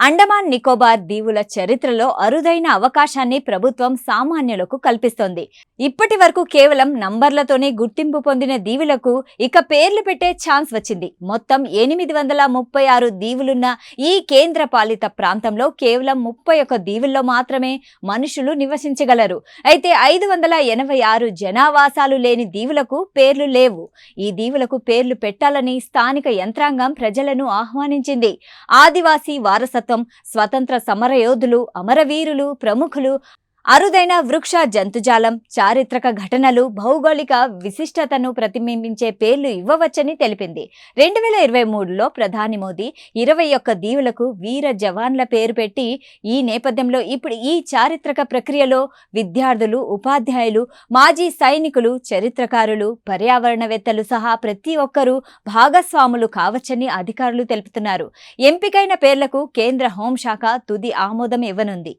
అండమాన్ నికోబార్ దీవుల చరిత్రలో అరుదైన అవకాశాన్ని ప్రభుత్వం సామాన్యులకు కల్పిస్తోంది. ఇప్పటి వరకు కేవలం నంబర్లతోనే గుర్తింపు పొందిన దీవులకు ఇక పేర్లు పెట్టే ఛాన్స్ వచ్చింది. మొత్తం ఎనిమిది వందల ముప్పై ఆరు దీవులున్న ఈ కేంద్ర పాలిత ప్రాంతంలో కేవలం ముప్పై ఒక్క దీవుల్లో మాత్రమే మనుషులు నివసించగలరు. అయితే ఐదు వందల ఎనభై ఆరు జనావాసాలు లేని దీవులకు పేర్లు లేవు. ఈ దీవులకు పేర్లు పెట్టాలని స్థానిక యంత్రాంగం ప్రజలను ఆహ్వానించింది. ఆదివాసీ వారసత్వ స్వతంత్ర సమరయోధులు అమరవీరులు ప్రముఖులు అరుదైన వృక్ష జంతుజాలం చారిత్రక ఘటనలు భౌగోళిక విశిష్టతను ప్రతిబింబించే పేర్లు ఇవ్వవచ్చని తెలిపింది. రెండు వేల ఇరవై మూడులో ప్రధాని మోదీ ఇరవై ఒక్క దీవులకు వీర జవాన్ల పేరు పెట్టి ఈ నేపథ్యంలో ఇప్పుడు ఈ చారిత్రక ప్రక్రియలో విద్యార్థులు ఉపాధ్యాయులు మాజీ సైనికులు చరిత్రకారులు పర్యావరణవేత్తలు సహా ప్రతి ఒక్కరూ భాగస్వాములు కావచ్చని అధికారులు తెలుపుతున్నారు. ఎంపికైన పేర్లకు కేంద్ర హోంశాఖ తుది ఆమోదం ఇవ్వనుంది.